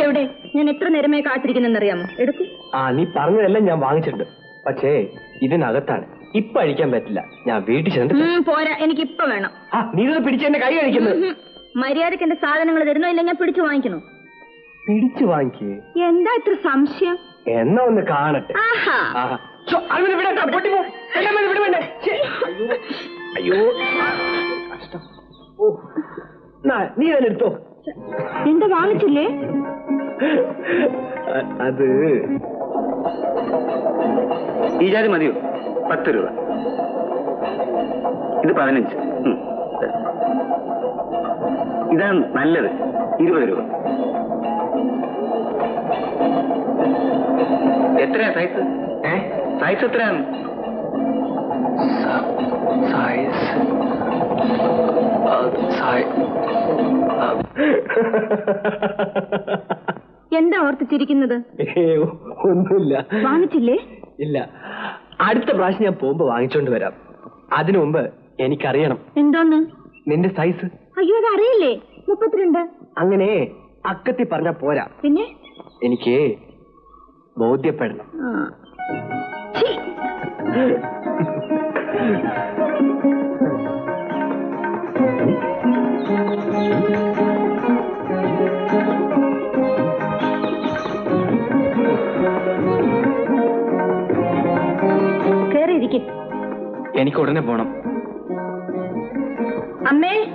എവിടെ? ഞാൻ എത്ര നേരമായി കാത്തിരിക്കുന്നെന്നറിയാമോ? എടുത്തു ആ നീ പറഞ്ഞതെല്ലാം ഞാൻ വാങ്ങിച്ചിട്ടുണ്ട്. പക്ഷേ ഇതിനകത്താണ്. ഇപ്പൊ അഴിക്കാൻ പറ്റില്ല. ഞാൻ വീട്ടിൽ ചെന്നിട്ട് പോരാ. എനിക്ക് ഇപ്പൊ വേണം. ആ നീ ഇത് പിടിച്ച് എന്റെ കൈ കഴിക്കുന്നത് മര്യാദയ്ക്ക് മര്യാദയ്ക്ക് എന്റെ സാധനങ്ങൾ തരുന്നോ ഇല്ല ഞാൻ പിടിച്ചു വാങ്ങിക്കണോ? പിടിച്ചു വാങ്ങിക്കേ. എന്താ ഇത്ര സംശയം? എന്നാ ഒന്ന് കാണട്ടെ. അയ്യോ. നീ തന്നെ എടുത്തോ. എന്താ വാങ്ങിച്ചില്ലേ? അത് ഈ ജാതി മതിയോ? പത്ത് രൂപ. ഇത് പതിനഞ്ച്. ഇതാണ് നല്ലത്. ഇരുപത് രൂപ. എത്രയാ സൈസ് ഏ? സൈസ് എത്രയാണ്? സൈസ് എന്താ ഓർത്ത് ചിരിക്കുന്നത് ഒന്നുമില്ല. വാങ്ങിച്ചില്ലേ? ഇല്ല. അടുത്ത പ്രാവശ്യം ഞാൻ പോകുമ്പോ വാങ്ങിച്ചോണ്ട് വരാം. അതിനു മുമ്പ് എനിക്കറിയണം. എന്തോന്ന്? നിന്റെ സൈസ്? അയ്യോ അത് അറിയില്ലേ മുപ്പത്തിരണ്ട്. അങ്ങനെ അക്കത്തി പറഞ്ഞ പോരാ. പിന്നെ? എനിക്ക് ബോധ്യപ്പെടണം. എനിക്ക് ഉടനെ പോണം. അമ്മേ.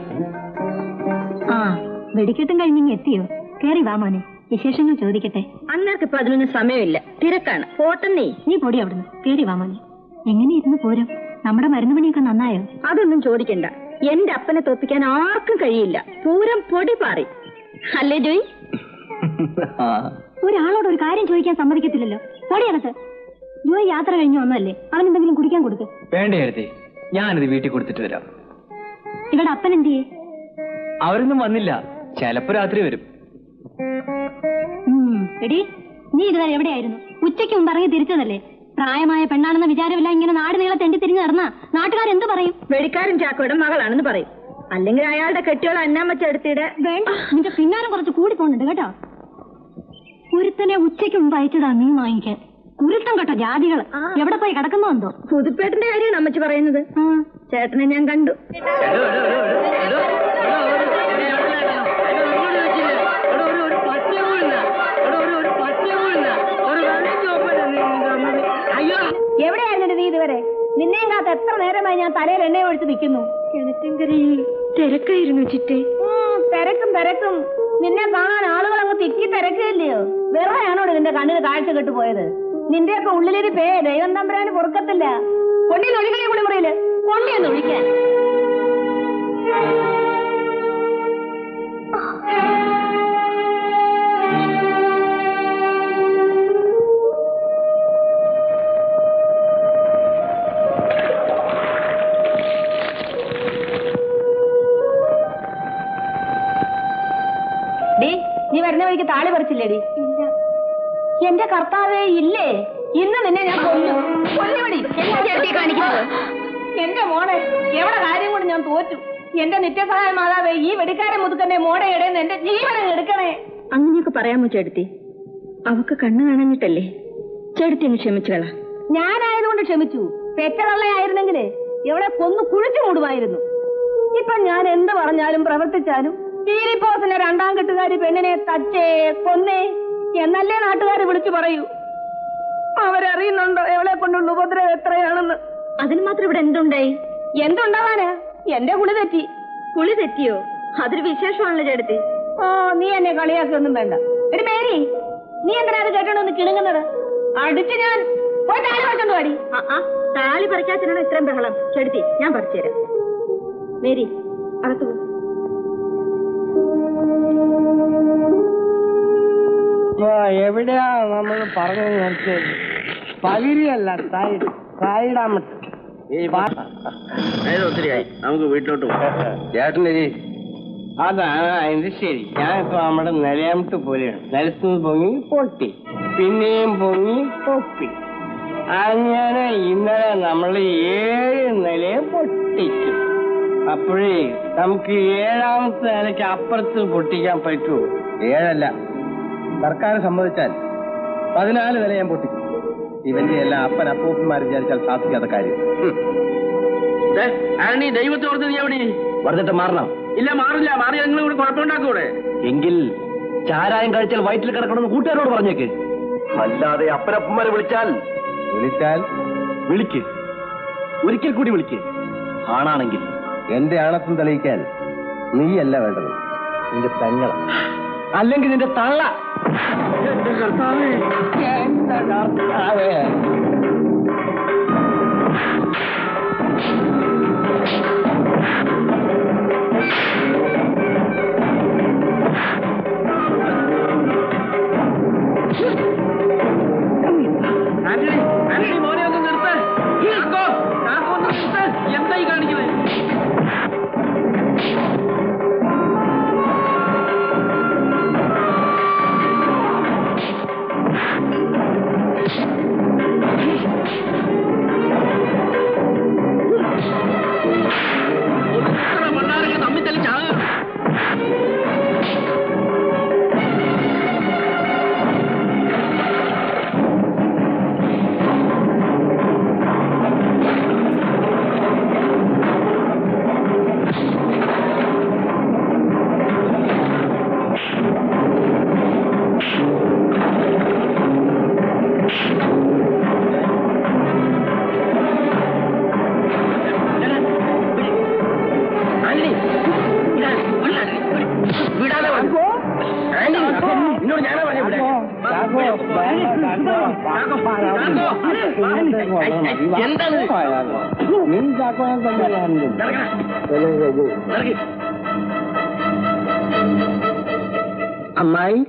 ആ വെടിക്കെട്ടും കഴിഞ്ഞിങ്ങ് എത്തിയോ? കേറി വാ മോനെ വിശേഷങ്ങൾ ചോദിക്കട്ടെ. അന്നേർക്ക് ഇപ്പൊ അതിനൊന്നും സമയമില്ല. തിരക്കാണ്. പോട്ടെന്നേ. നീ പൊടി അവിടുന്ന്. കേറി വാ മോനെ. എങ്ങനെയിരുന്നു പോരും? നമ്മുടെ മരുന്ന് പണിയൊക്കെ നന്നായോ? അതൊന്നും ചോദിക്കണ്ട. എന്റെ അപ്പനെ തോപ്പിക്കാൻ ആർക്കും കഴിയില്ല. പൂരം പൊടി പാറി. അല്ലേ ജോയ്? ഒരാളോട് ഒരു കാര്യം ചോദിക്കാൻ സമ്മതിക്കത്തില്ലല്ലോ. പൊടിയകത്ത് ജോയ് യാത്ര കഴിഞ്ഞു വന്നല്ലേ അവൻ എന്തെങ്കിലും കുടിക്കാൻ കൊടുക്ക്. വേണ്ട ഞാനത് വീട്ടിൽ കൊടുത്തിട്ട് വരാം. ഇവിടെ അപ്പൻ എന്ത് ചെയ്യേ? അവരൊന്നും വന്നില്ല. ചിലപ്പോ രാത്രി വരും. എടി നീ ഇതുവരെ എവിടെയായിരുന്നു? ഉച്ചയ്ക്ക് മുമ്പ് ഇറങ്ങി തിരിച്ചതല്ലേ? പ്രായമായ പെണ്ണാണെന്ന വിചാരമില്ല ഇങ്ങനെ നാട് നീളെ തെണ്ടി തിരിഞ്ഞു നടന്ന. നാട്ടുകാരെന്ത് പറയും? വെടിക്കാരൻ ചാക്കോയുടെ മകളാണെന്ന് പറയും. അല്ലെങ്കിൽ അയാളുടെ കെട്ടിയോൾ അന്നാമച്ചെടുത്തിടെ വേണ്ട നിന്റെ പിന്നാരം കുറച്ച് കൂടി പോകുന്നുണ്ട് കേട്ടോ. കുരുത്തനെ ഉച്ചയ്ക്ക് മുമ്പ് അയച്ചതാ നീ വാങ്ങിക്കാൻ. കുരുത്തം കേട്ടോ ജാതികൾ എവിടെ പോയി കിടക്കുന്നോ എന്തോ? പുതുപ്പേട്ടന്റെ കാര്യമാണ് അമ്മച്ചി പറയുന്നത്. ചേട്ടനെ ഞാൻ കണ്ടു. എവിടെയായിരുന്നു നീ ഇതുവരെ? നിന്നെയും കാത്ത് എത്ര നേരമായി ഞാൻ തലയിൽ എണ്ണ ഒഴിച്ച് നിൽക്കുന്നു. കിണറ്റിൻകരയിൽ തിരക്കായിരുന്നു ചിറ്റേ. തിരക്കും തിരക്കും. നിന്നെ കാണാൻ ആളുകൾ അങ്ങ് തിക്കി തിരക്കില്ലയോ വെറുതെയാണോ നിന്റെ കണ്ണിന് കാഴ്ച കെട്ടുപോയത്? നിന്റെയൊക്കെ ഉള്ളിലൊരു പേ ദൈവം തമ്പരാന് പൊറുക്കത്തില്ല കൊണ്ടിന്ന് ഒഴികളെ കുളിമുറിയിൽ. കൊണ്ടിന്ന് ഒഴിക്കാൻ. വഴിക്ക് താളി പറിച്ചില്ലേടി? എന്റെ കർത്താവേ ഇല്ലേ? ഇന്ന് നിന്നെ ഞാൻ കൊല്ലു കൊല്ലുപടി കാണിക്കുന്നത്? എന്റെ മോളെ എവിടെ കാര്യം കൊണ്ട് ഞാൻ തോറ്റു? എന്റെ നിത്യസഹായ മാതാവേ ഈ വെടിക്കാരൻ മുതുക്കന്റെ മോടെ ഇടയെന്ന് എന്റെ ജീവനെ എടുക്കണേ. അങ്ങനെയൊക്കെ പറയാമോ ചേട്ടത്തി അവക്ക് കണ്ണു കാണാഞ്ഞിട്ടല്ലേ? ചേട്ടത്തി അങ്ങ് ക്ഷമിച്ചുകള ഞാനായതുകൊണ്ട് ക്ഷമിച്ചു. പെറ്റവള്ളയായിരുന്നെങ്കിൽ എവിടെ കൊന്നു കുഴിച്ചു മൂടുമായിരുന്നു. ഇപ്പൊ ഞാൻ എന്ത് പറഞ്ഞാലും പ്രവർത്തിച്ചാലും പീലിപ്പോസിന്റെ രണ്ടാം കെട്ടുകാരി പെണ്ണിനെ തച്ചേ കൊന്നേ എന്നല്ലേ നാട്ടുകാർ വിളിച്ചു പറയൂ? അവരറിയുന്നുണ്ടോ എവളെ കൊണ്ടുള്ള ഉപദ്രവം എത്രയാണെന്ന്? അതിന് മാത്രം ഇവിടെ എന്തുണ്ടായി? എന്തുണ്ടാവാന്? എന്റെ കുളി തെറ്റി. കുളി തെറ്റിയോ? അതൊരു വിശേഷമാണല്ലോ ചേട്ടത്തി. ഓ നീ എന്നെ കളിയാക്കൊന്നും വേണ്ട. ഒരു മേരി നീ എന്തിനാ അത് കേട്ടോണ്ടൊന്ന് കിണുങ്ങുന്നത്? അടിച്ച് ഞാൻ പോയി താലി പറിച്ചോണ്ട് പാടി താലി പറിക്കാത്തതിനാണ് ഇത്രയും ബഹളം. ചേട്ടത്തി ഞാൻ പറിച്ചുതരാം. മേരി അകത്ത് എവിടെയാ നമ്മൾ പറഞ്ഞു നിർത്തിയത് പകിരിയല്ല സൈഡ് സൈഡാമട്ട് ഒത്തിരിയായി നമുക്ക് വീട്ടിലോട്ട് പോകാം. ചേട്ടന്റെ അതാണ് അതിന്റെ ശരി. ഞാൻ ഇപ്പൊ നമ്മുടെ നിലയാമത്ത് പോലെയാണ്. നിലത്തുനിന്ന് പൊങ്ങി പൊട്ടി. പിന്നെയും പൊങ്ങി പൊട്ടി. അങ്ങനെ ഇന്നലെ നമ്മൾ ഏഴ് നിലയെ പൊട്ടിച്ചു. അപ്പോഴേ നമുക്ക് ഏഴാമത്തെ നിലയ്ക്ക് അപ്പുറത്ത് പൊട്ടിക്കാൻ പറ്റുമോ? ഏഴല്ല. സർക്കാർ സമ്മതിച്ചാൽ പതിനാല് നില ഞാൻ പൊട്ടിക്കും. ഇവന്റെ എല്ലാ അപ്പൻ അപ്പൂപ്പന്മാർ വിചാരിച്ചാൽ സാധിക്കാത്ത കാര്യം. ആണി ദൈവത്തെ ഓർത്ത് നീ എവിടെ? പറഞ്ഞിട്ട് മാറണം. ഇല്ല മാറില്ല. മാറി നിങ്ങൾ ഇവിടെ കുഴപ്പമുണ്ടാക്കൂടെ? എങ്കിൽ ചാരായം കഴിച്ചാൽ വയറ്റിൽ കിടക്കണമെന്ന് കൂട്ടുകാരോട് പറഞ്ഞേക്ക്. അല്ലാതെ അപ്പനപ്പന്മാരെ വിളിച്ചാൽ? വിളിച്ചാൽ? വിളിക്ക്. ഒരിക്കൽ കൂടി വിളിക്ക്. ആണാണെങ്കിൽ. എന്റെ ആണത്വം തെളിയിക്കാൻ നീയല്ല വേണ്ടത്. നിന്റെ തങ്ങള അല്ലെങ്കിൽ നിന്റെ തള്ള. എന്റെ കർത്താവേ എന്റെ കർത്താവേ അമ്മായി?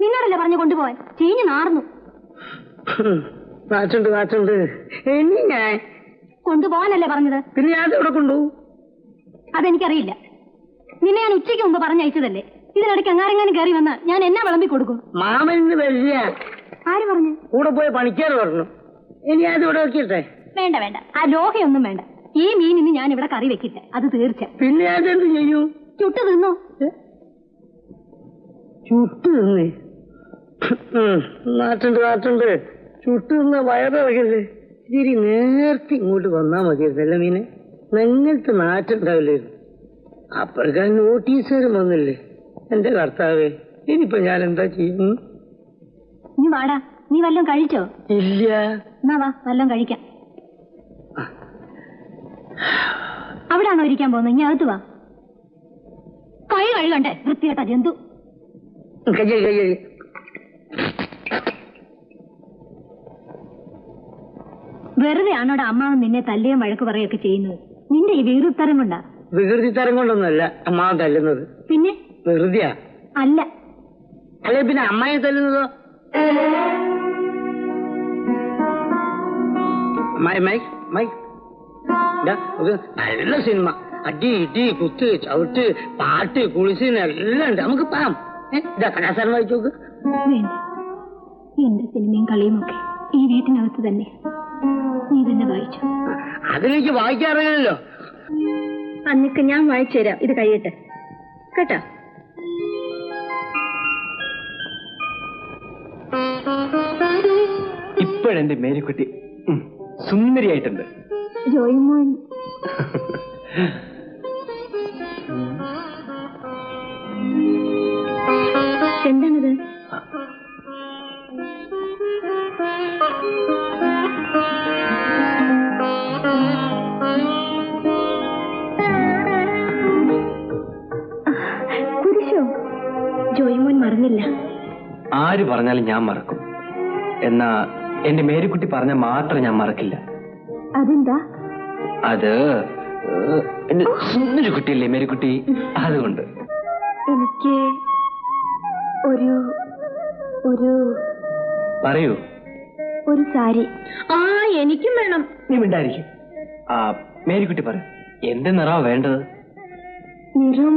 നിന്നോടല്ലേ പറഞ്ഞു കൊണ്ടുപോവാൻ? ചീഞ്ഞു നാർന്നു നാച്ചുണ്ട് നാച്ചുണ്ട്. ഇനി ഞാൻ കൊണ്ടുപോകാനല്ലേ പറഞ്ഞത്? പിന്നെ ഞാൻ ഇവിടെ കൊണ്ടുപോകും അതെനിക്കറിയില്ല. നിന്നെ ഞാൻ ഉച്ചയ്ക്ക് മുമ്പ് പറഞ്ഞയച്ചതല്ലേ. ഇതിനിടയ്ക്ക് അങ്ങാരെങ്ങാനും കയറി വന്നാൽ ഞാൻ എന്നാ വിളമ്പി കൊടുക്കും? മാമന് വരില്ല ആര് പറഞ്ഞു? കൂടെ പോയി പണിക്കാർ പറഞ്ഞു. ഇനി അത് ഇവിടെ വെക്കട്ടെ. വേണ്ട വേണ്ട. ആ ലോഹയൊന്നും വേണ്ട. ഈ മീൻ ഇനി ഞാൻ ഇവിടെ കറി വെക്കില്ല. അത് തീർച്ച. പിന്നെ എന്ത് ചെയ്യും? ചുട്ടു തിന്നോ? ചുട്ടു തിന്നേ. നാട്ടുണ്ട് നാട്ടുണ്ട്. ചുട്ടു തിന്ന വയറിറങ്ങില്ലേ ഇത്തിരി നേരത്തെ ഇങ്ങോട്ട് വന്നാ മതിയായിരുന്നല്ല മീനെ? നിങ്ങൾക്ക് നാറ്റുണ്ടാവില്ലായിരുന്നു അപ്പോഴേക്കാൻ നോട്ടീസുകാരും വന്നില്ലേ? എന്റെ കർത്താവേ ഇനിയിപ്പോ ഞാൻ എന്താ ചെയ്യും? നീ വാടാ. നീ വല്ലതും കഴിച്ചോ? ഇല്ല. എന്നാ വാ വല്ലതും കഴിക്കാം. അവിടാണോ ഇരിക്കാൻ പോകുന്നത്? ഇനി അകത്ത് വാ. കൈ കഴുകണ്ടേ വൃത്തികെട്ട ജന്തു. വെറുതെ ആണോടെ അമ്മാവ് നിന്നെ തല്ലിയും വഴക്ക് പറയുകയൊക്കെ ചെയ്യുന്നത്? നിന്റെ ഈ വീറുത്തരം കൊണ്ടാ? വികൃതി തരം കൊണ്ടൊന്നല്ല അമ്മാവൻ തല്ലുന്നത്. പിന്നെ? വെറുതെയാ. അല്ല. അല്ലെ പിന്നെ അമ്മായി തല്ലുന്നതോ? മൈ മൈ മൈ ദാ, ഇത് നല്ല സിനിമ. അടി ഇടി കുത്ത് ചവിട്ട് പാട്ട് കുളിച്ച് എല്ലാം ഉണ്ട്. നമുക്ക് പാം. ഇതാ കലാസാരം വായിച്ചു നോക്ക്. എന്റെ സിനിമയും കളിയും ഒക്കെ ഈ വീട്ടിനകത്ത് തന്നെ. നീ തന്നെ വായിച്ചു. അതിലേക്ക് വായിക്കാറില്ലല്ലോ. അന്നിക്ക് ഞാൻ വായിച്ചു തരാം ഇത് കഴിയട്ടെ. കേട്ടോ? ഇപ്പോഴെന്റെ മേരിക്കുട്ടി സുന്ദരിയായിട്ടുണ്ട്. ജോയിമോൻ. എന്താണിത് ആര് പറഞ്ഞാലും ഞാൻ മറക്കും. എന്നാ എന്റെ മേരിക്കുട്ടി പറഞ്ഞ മാത്രം ഞാൻ മറക്കില്ല. അതെന്താ? അത് എന്റെ സുന്ദരി കുട്ടിയല്ലേ മേരിക്കുട്ടി? അതുകൊണ്ട്. എനിക്ക് ഒരു ഒരു പറയൂ. ഒരു സാരി. ആ എനിക്കും വേണം. നീ മിണ്ടായിരിക്കും. ആ മേരിക്കുട്ടി പറ എന്ത് നിറവാ വേണ്ടത്? നിറം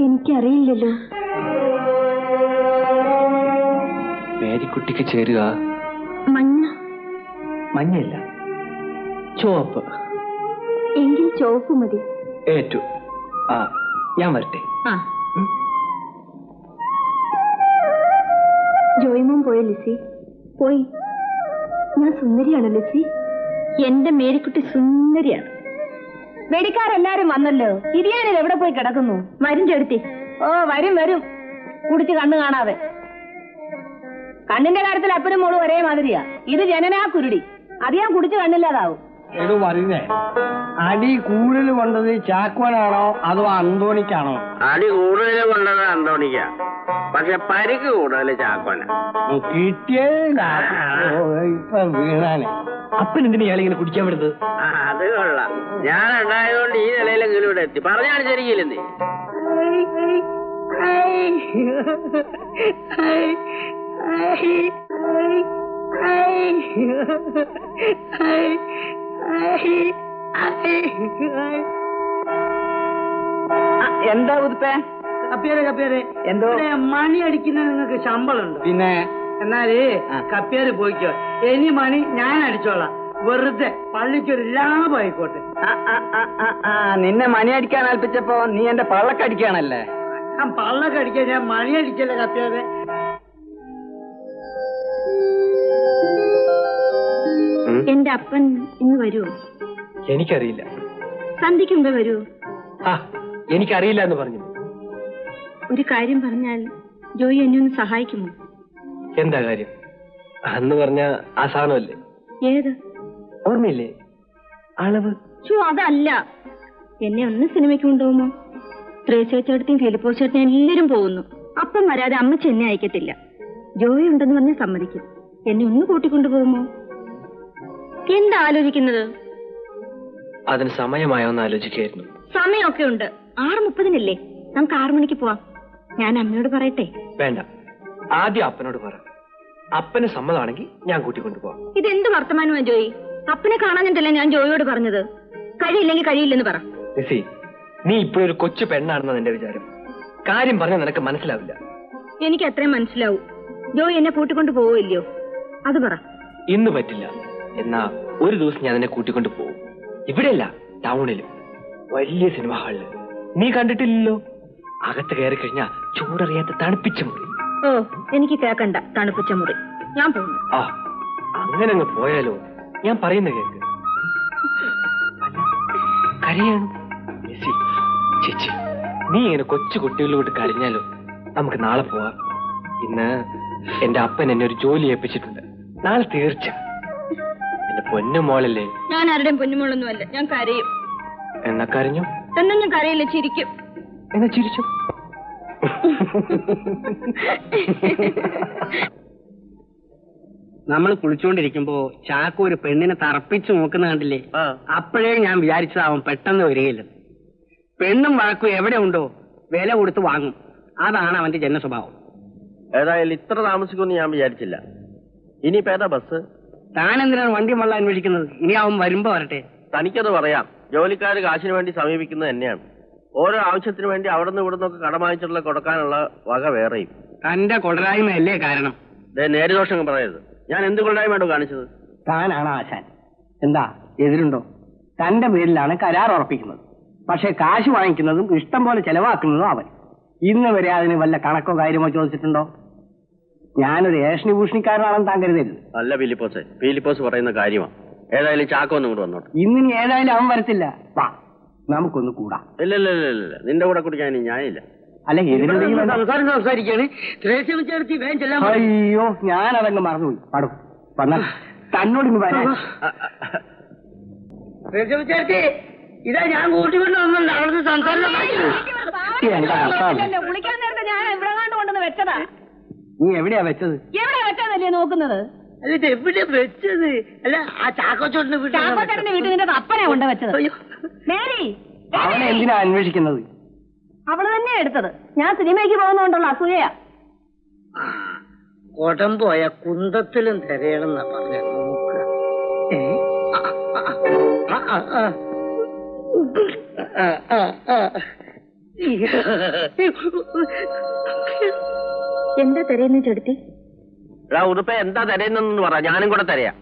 എനിക്കറിയില്ലല്ലോ. മേരിക്കുട്ടിക്ക് ചേരുക? മഞ്ഞ. മഞ്ഞയില്ല. ചുവപ്പ്. എങ്കിൽ ചുവപ്പ് മതി. ഏറ്റു. ആ ഞാൻ വരട്ടെ. ജോയിമോൻ പോയ ലിസി? പോയി. ഞാൻ സുന്ദരിയാണ് ലിസി? എന്റെ മേരിക്കുട്ടി സുന്ദരിയാണ്. വെടിക്കാരെല്ലാരും വന്നല്ലോ. ഇരിയാനിൽ എവിടെ പോയി കിടക്കുന്നു? വരും ചെടുത്തി ഓ വരും വരും. കുടിച്ച് കണ്ണു കാണാതെ. കണ്ണിന്റെ കാര്യത്തിൽ അപ്പനും മോളും ഒരേ മാതിരിയാ. ഇത് ജനനാ കുരുടി. അത് ഞാൻ കുടിച്ച് കണ്ണില്ലാതാവും. എടോ അടി കൂടുതൽ കൊണ്ടത് ചാക്കോനാണോ അതോ അന്തോണിക്കാണോ? അടി കൂടുതൽ കൊണ്ടത് അന്തോണിക്ക. പക്ഷെ പരിക്ക് കൂടുതൽ ചാക്കോന കിട്ടിയതില്ല ഇപ്പൊ വീണാനെ. അപ്പൻ എന്തിനാ ഇയാളെ ഇങ്ങനെ കുടിക്കാൻ വിടുന്നത്? അത് കൊള്ളാം. ഞാൻ ഉണ്ടായതുകൊണ്ട് ഈ നിലയിലെങ്കിലും ഇവിടെ എത്തി. പറഞ്ഞാണ് ശരിക്കില്ലെന്നേ എന്താ ഉതുപ്പേ കപ്പിയാരെ കപ്പിയാരെ എന്തോ? മണി അടിക്കുന്ന നിങ്ങൾക്ക് ശമ്പളം ഉണ്ട് പിന്നെ? എന്നാലേ കപ്പിയാര് പോയിക്കോ. ഇനി മണി ഞാൻ അടിച്ചോളാം. വെറുതെ പള്ളിക്കൊരു ലാഭമായിക്കോട്ടെ. നിന്നെ മണി അടിക്കാൻ ഏൽപ്പിച്ചപ്പോ നീ എന്റെ പള്ളക്കടിക്കാണല്ലേ ഞാൻ പള്ളക്കടിക്കാൻ ഞാൻ മണി അടിക്കല്ലേ കപ്പിയാരെ എന്റെ അപ്പൻ ഇന്ന് വരുമോ എനിക്കറിയില്ല. സന്ധിക്കുമ്പോ വരൂ വരുമോ ആ എനിക്കറിയില്ല എന്ന് പറഞ്ഞു. ഒരു കാര്യം പറഞ്ഞാൽ ജോയി എന്നെ ഒന്ന് സഹായിക്കുമോ? എന്താ കാര്യം? അന്ന് പറഞ്ഞ ആ സാധനമല്ലേ? ഏത്? ഓർമ്മയില്ലേ? അളവ്. ചോ അതല്ല. എന്നെ ഒന്ന് സിനിമയ്ക്ക് കൊണ്ടുപോകുമോ? ത്രേശേച്ചേട്ടത്തെയും ഫിലിപ്പോസ് ചേട്ടനും എല്ലാരും പോകുന്നു. അപ്പം വരാതെ അമ്മച്ച എന്നെ അയക്കത്തില്ല. ജോയി ഉണ്ടെന്ന് പറഞ്ഞ് സമ്മതിക്കും. എന്നെ ഒന്ന് കൂട്ടിക്കൊണ്ടു പോകുമോ എന്താ ആലോചിക്കുന്നത് അതിന് സമയമായോ എന്ന് ആലോചിക്കായിരുന്നു സമയമൊക്കെ ഉണ്ട്. ആറ് മുപ്പതിനല്ലേ? നമുക്ക് ആറു മണിക്ക് പോവാം. ഞാൻ അമ്മയോട് പറയട്ടെ. വേണ്ട. ആദ്യം അപ്പനോട് പറ. അപ്പന് സമ്മതമാണെങ്കിൽ ഞാൻ കൂട്ടിക്കൊണ്ടു പോവാം. ഇതെന്ത് വർത്തമാനമാ ജോയി? അപ്പനെ കാണാഞ്ഞിട്ടല്ലേ ഞാൻ ജോയിയോട് പറഞ്ഞത്? കഴിയില്ലെങ്കിൽ കഴിയില്ലെന്ന് പറ. നിസി നീ ഇപ്പോഴൊരു കൊച്ചു പെണ്ണാണെന്ന നിന്റെ വിചാരം. കാര്യം പറഞ്ഞാൽ നിനക്ക് മനസ്സിലാവില്ല. എനിക്ക് അത്രയും മനസ്സിലാവും. ജോയി എന്നെ കൂട്ടിക്കൊണ്ട് പോവില്ലയോ അത് പറ. ഇന്ന് പറ്റില്ല. എന്നാ ഒരു ദിവസം ഞാൻ നിന്നെ കൂട്ടിക്കൊണ്ട് പോകും. ഇവിടെയല്ല ടൗണിൽ. വലിയ സിനിമ ഹാളിൽ നീ കണ്ടിട്ടില്ലല്ലോ? അകത്ത് കയറി കഴിഞ്ഞാ ചൂടറിയാത്ത തണുപ്പിച്ച മുറി. ഓ എനിക്ക് കേക്കണ്ട തണുപ്പിച്ച മുറി. ഞാൻ പോകുന്നു. ആ അങ്ങനെ അങ്ങ് പോയാലോ? ഞാൻ പറയുന്ന കേക്ക്. കരയാണ്. ചേച്ചി നീ ഇങ്ങനെ കൊച്ചു കുട്ടികളിലോട്ട് കരഞ്ഞാലോ? നമുക്ക് നാളെ പോവാം. ഇന്ന് എന്റെ അപ്പൻ എന്നെ ഒരു ജോലി ഏൽപ്പിച്ചിട്ടുണ്ട്. നാളെ തീർച്ച എന്റെ പൊന്നു മോളല്ലേ? ഞാൻ ആരുടെയും പൊന്നുമോളൊന്നും അല്ല. ഞാൻ കരയും. എന്നാ കരഞ്ഞു? എന്നാ ഞാൻ കരയില്ല ചിരിക്കും. എന്നാ ചിരിച്ചു? നമ്മൾ കുളിച്ചുകൊണ്ടിരിക്കുമ്പോ ചാക്കോ ഒരു പെണ്ണിനെ തറപ്പിച്ചു നോക്കുന്ന കണ്ടില്ലേ? അപ്പോഴേ ഞാൻ വിചാരിച്ചതാവും പെട്ടെന്ന് വരികയില്ല. പെണ്ണും വഴക്കും എവിടെ ഉണ്ടോ വില കൊടുത്ത് വാങ്ങും. അതാണ് അവന്റെ ജന സ്വഭാവം ഏതായാലും ഇത്ര താമസിക്കുമെന്ന് ഞാൻ വിചാരിച്ചില്ല. ഇനിയിപ്പോ ഏതാ ബസ്? താൻ എന്തിനാണ് വണ്ടി മള്ള അന്വേഷിക്കുന്നത്? ഇനി അവൻ വരുമ്പോ വരട്ടെ. തനിക്കത് പറയാം. ജോലിക്കാർ കാശിന് വേണ്ടി സമീപിക്കുന്നത് തന്നെയാണ്. ഓരോ ആവശ്യത്തിന് വേണ്ടി അവിടെ നിന്ന് ഇവിടെ നിന്നൊക്കെ കടം വാങ്ങിച്ചിട്ടുള്ള കൊടുക്കാനുള്ള വക വേറെയും. തന്റെ കൊടരായ്മയല്ലേ കാരണം? നേരുദോഷം പറയരുത്. ഞാൻ എന്ത് കൊണ്ടായ്മയാണോ കാണിച്ചത്? താനാണ് ആശാൻ. എന്താ എതിരുണ്ടോ? തന്റെ പേരിലാണ് കരാർ ഉറപ്പിക്കുന്നത്. പക്ഷെ കാശ് വാങ്ങിക്കുന്നതും ഇഷ്ടം പോലെ ചെലവാക്കുന്നതും അവൻ. ഇന്ന് വരെ അതിന് വല്ല കണക്കോ കാര്യമോ ചോദിച്ചിട്ടുണ്ടോ? ഞാനൊരു ഏഷണി ഭൂഷണിക്കാരനാണെന്ന് താൻ കരുതരുത്. അല്ല ഫിലിപ്പോസ് ഫിലിപ്പോസ് പറയുന്ന കാര്യമാണ് ഏതായാലും ചാക്കോ ഒന്നും കൂടെ വന്നോട്ടെ. ഇന്നിനി ഏതായാലും അവൻ വരത്തില്ല. വാ നമുക്കൊന്ന് കൂടാ. ഇല്ല ഇല്ല ഇല്ല ഇല്ല, നിന്റെ കൂടെ കുടിക്കാൻ ഇനി ഞാനില്ല. അല്ല സംസാരിക്കാണ് അയ്യോ ഞാനതങ്ങ് മറന്നുപോയി. പടം. വന്ന തന്നോട് ഇന്ന് വരാൻ. ഇതാ ഞാൻ കൂട്ടിക്കൊണ്ട് വന്നല്ലോ അവിടുത്തെ സംസാരം നീ എവിടെയാ വെച്ചത്? എവിടെ വെച്ചതല്ലേ നോക്കുന്നത്? അല്ല ഇത് എവിടെ വെച്ചത്? അല്ല ആ ചാക്കോച്ചോട്ടിന്റെ വീട്ടിൽ ചാക്കോച്ചേട്ടന്റെ വീട്ടിൽ നിന്റെ അപ്പനെ കൊണ്ട് വെച്ചത്. മേരി അവളെ എന്തിനാ അന്വേഷിക്കുന്നത്? അവൾ തന്നെ എടുത്തത്. ഞാൻ സിനിമയ്ക്ക് പോകുന്നോണ്ടുള്ള അസൂയയാ. കുടം പോയ കുന്തത്തിലും തിരയണം പറഞ്ഞ നോക്കുക ഏ? എന്താ തരേന്ന് ചെടുത്തി എടാ ഉടുപ്പ എന്താ തരയുന്നെന്ന് പറ ഞാനും കൂടെ തരയാ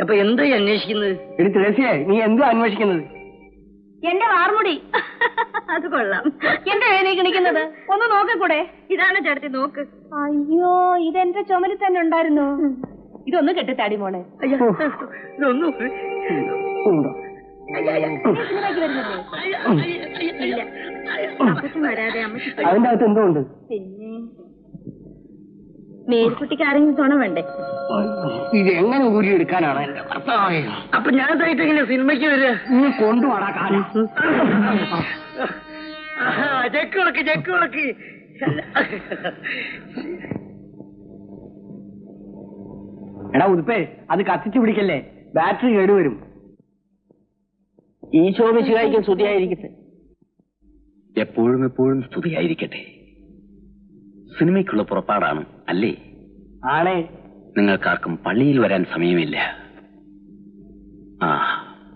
അപ്പൊ എന്താ അന്വേഷിക്കുന്നത് എടി ത്രേസ്യേ നീ എന്താ അന്വേഷിക്കുന്നത് എന്റെ വാർമുടി അത് കൊള്ളാം എന്റെ വേദന കിണിക്കുന്നത് ഒന്ന് നോക്കിക്കൂടെ ഇതാണ് ചേട്ടത്തി നോക്ക് അയ്യോ ഇതെന്റെ ചുമലിൽ തന്നെ ഉണ്ടായിരുന്നു ഇതൊന്ന് കെട്ടിത്താടി മോളെ ഇതൊന്നും ഉണ്ടോ അതിന്റെ അകത്ത് എന്തോ ഉണ്ട് പിന്നെ മേരിക്കുട്ടിക്ക് ആരെങ്കിലും തുണ വേണ്ടേ? ഇത് എങ്ങനെ ഊരിയെടുക്കാനാണ് എന്റെ കർത്താവേ അപ്പൊ ഞാൻ സൈറ്റ് എങ്ങനെ സിനിമയ്ക്ക് വരിക? നീ കൊണ്ടുപോടാ കാലം. ആഹാ, ചെക്ക് വിളക്ക് ചെക്ക് വിളക്ക്. എടാ ഉതുപ്പേ അത് കത്തിച്ചു പിടിക്കല്ലേ? ബാറ്ററി കേടുവരും ഈശോ മിശിഹായിക്കും സ്തുതിയായിരിക്കട്ടെ. എപ്പോഴും എപ്പോഴും സ്തുതിയായിരിക്കട്ടെ. സിനിമയ്ക്കുള്ള പുറപ്പാടാണ് അല്ലേ? ആണേ നിങ്ങൾക്കാർക്കും പള്ളിയിൽ വരാൻ സമയമില്ല. ആ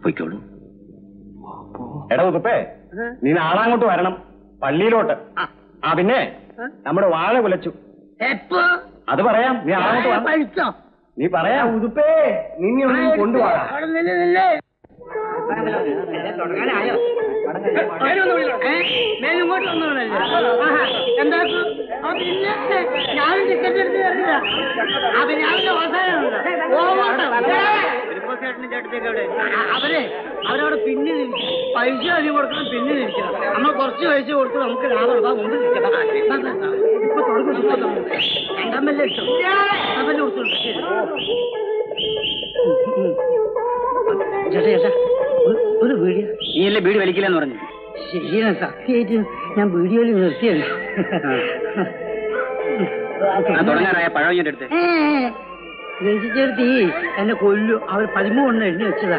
പോയിക്കോളൂ. എടാ ഉപ്പേ നീ നാളെ അങ്ങോട്ട് വരണം. പള്ളിയിലോട്ട്. ആ. പിന്നെ നമ്മുടെ വാഴ കുലച്ചു. എപ്പോ? അത് പറയാം. നീ അങ്ങോട്ട് നീ പറയാ ഉതുപ്പേ നിന്നെ ഒന്നും കൊണ്ടുപോകാം. അവിടെ ടിക്കറ്റ് എടുത്ത് അവസാനമുണ്ട്. ചേട്ടത്തിയൊക്കെ എവിടെ? ആ, അവരെ അവരവിടെ പിന്നിൽ. പൈസ അധികം കൊടുക്കണം പിന്നിൽ ഇരിക്കണം നമ്മൾ കുറച്ച് പൈസ കൊടുത്ത് നമുക്ക് ലാഭം വാ, മുമ്പിൽ ഇരിക്കണം. വാ, വാ, വാ. ഇപ്പൊ തുടങ്ങും ഇപ്പൊ തുടങ്ങും കമ്പല്ലേ ഇഷ്ടം കമ്പല്ലേ കൊടുത്തോളൂ ശരി. ചേട്ടാ ചേട്ടാ ഒരു- വീഡിയോ വീഡിയോ നീയല്ലേ വീട് വലിക്കില്ലെന്ന് പറഞ്ഞു ശരിയാണ് സത്യമായിട്ട് ഞാൻ വീഡിയോയിൽ നിർത്തിയാണ് തുടങ്ങാറായ പഴം ഞാൻ എടുത്ത്. എന്നെ കൊല്ലു. അവർ പതിമൂന്ന് എണ്ണി വെച്ചതാ.